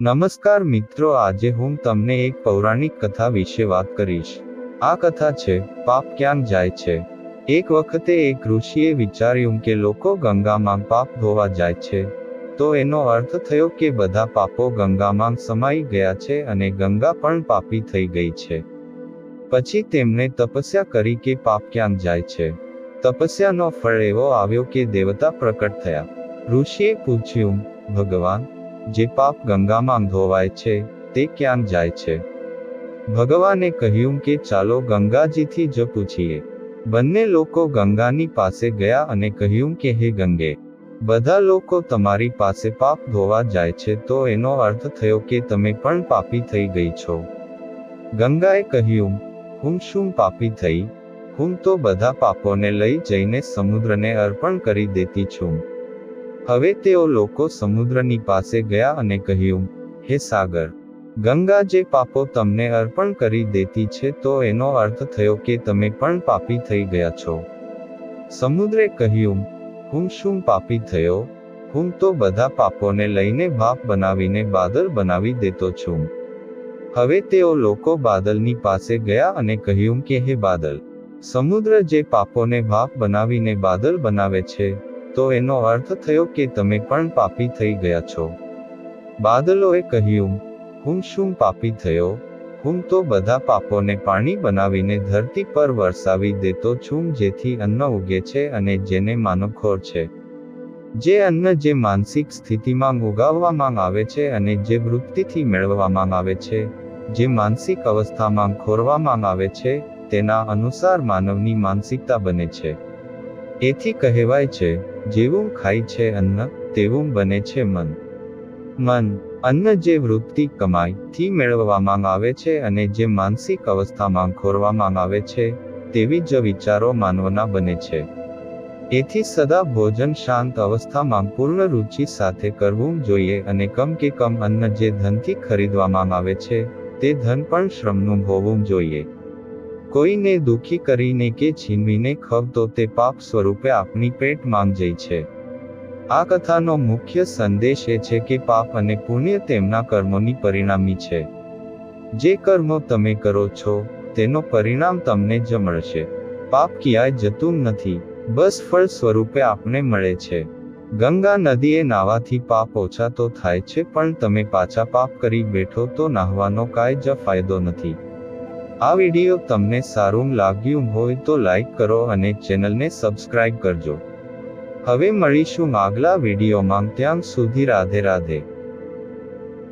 નમસ્કાર મિત્રો, આજે હું તમને એક પૌરાણિક કથા વિશે વાત કરીશ. આ કથા છે, પાપ ક્યાં જાય છે? એક વખતે એક ઋષિએ વિચાર્યું કે લોકો ગંગામાં પાપ ધોવા જાય છે. તો એનો અર્થ થયો કે બધા પાપો ગંગામાં સમાઈ ગયા છે અને ગંગા પણ પાપી થઈ ગઈ છે. પછી તેમણે તપસ્યા કરી કે પાપ ક્યાં જાય છે. તપસ્યાનો ફળ એવો આવ્યો કે દેવતા પ્રકટ થયા. ઋષિએ પૂછ્યું, ભગવાન જે પાપ ગંગામાં ધોવાય છે, તે ક્યાં જાય છે? ભગવાને કહ્યું કે ચાલો ગંગાજીથી જ પૂછીએ. બંને લોકો ગંગાની પાસે ગયા અને કહ્યું કે, હે ગંગે, બધા લોકો તમારી પાસે પાપ ધોવા જાય છે, તો એનો અર્થ થયો કે તમે પણ પાપી થઈ ગઈ છો. ગંગાએ કહ્યું, હું શું પાપી થઈ? હું તો બધા પાપોને લઈ જઈને સમુદ્રને અર્પણ કરી દેતી છું. હવે તેઓ લોકો સમુદ્રની પાસે ગયા અને કહ્યું, હે સાગર, ગંગા જે પાપો તમને અર્પણ કરી દેતી છે તો એનો અર્થ થયો કે તમે પણ પાપી થઈ ગયા છો. સમુદ્રે કહ્યું, હું શું પાપી થયો? હું તો બધા પાપોને લઈને ભાપ બનાવીને બાદલ બનાવી દેતો છું. હવે તેઓ લોકો બાદલની પાસે ગયા અને કહ્યું કે, હે બાદલ, સમુદ્ર જે પાપોને ભાપ બનાવીને બાદલ બનાવે છે તો એનો અર્થ થયો કે તમે પણ પાપી થઈ ગયા છો. બાદલોએ કહ્યું, હું શું પાપી થયો? હું તો બધા પાપોને પાણી બનાવીને ધરતી પર વરસાવી દેતો છું જેથી અન્ન ઉગે છે અને જેને માનવખોર છે. જે અન્ન જે માનસિક સ્થિતિમાં ઉગાવવામાં આવે છે અને જે વૃત્તિથી મેળવવામાં આવે છે, જે માનસિક અવસ્થામાં ખોરવામાં આવે છે, તેના અનુસાર માનવની માનસિકતા બને છે. એથી કહેવાય છે, જેવું ખાય છે અન્ન, તેવું બને છે મન. મન, અન્ન જે વૃત્તિ કમાઈ થી મેળવવામાં આવે છે અને જે માનસિક અવસ્થામાં ખોરવામાં આવે છે, તેવી જ વિચારો માનવના બને છે. એથી સદા ભોજન શાંત અવસ્થામાં પૂર્ણ રુચિ સાથે કરવું જોઈએ અને કમ કે કમ અન્ન જે ધનથી ખરીદવામાં આવે છે, તે ધન પણ શ્રમનું હોવું જોઈએ. કોઈને દુઃખી કરીને કે છીનવીને ખવતો તે પાપ સ્વરૂપે આપણી પેટ માંગ જાય છે. આ કથાનો મુખ્ય સંદેશ એ છે કે પાપ અને પુણ્ય તેમના કર્મોની પરિણામી છે. જે કર્મો તમે કરો છો, તેનો પરિણામ તમને જ મળશે. પાપ ક્યાંય જતું નથી, બસ ફળ સ્વરૂપે આપને મળે છે. ગંગા નદીએ નાવાથી પાપ ઓછા તો થાય છે પણ તમે પાછા પાપ કરી બેઠો તો નાહવાનો કાંઈ જ ફાયદો નથી. આ વીડિયો તમને સારું લાગ્યું હોય તો લાઈક કરો અને ચેનલને સબસ્ક્રાઇબ કરજો. હવે મળીશું આગલા વિડીયોમાં. ત્યાં સુધી રાધે રાધે.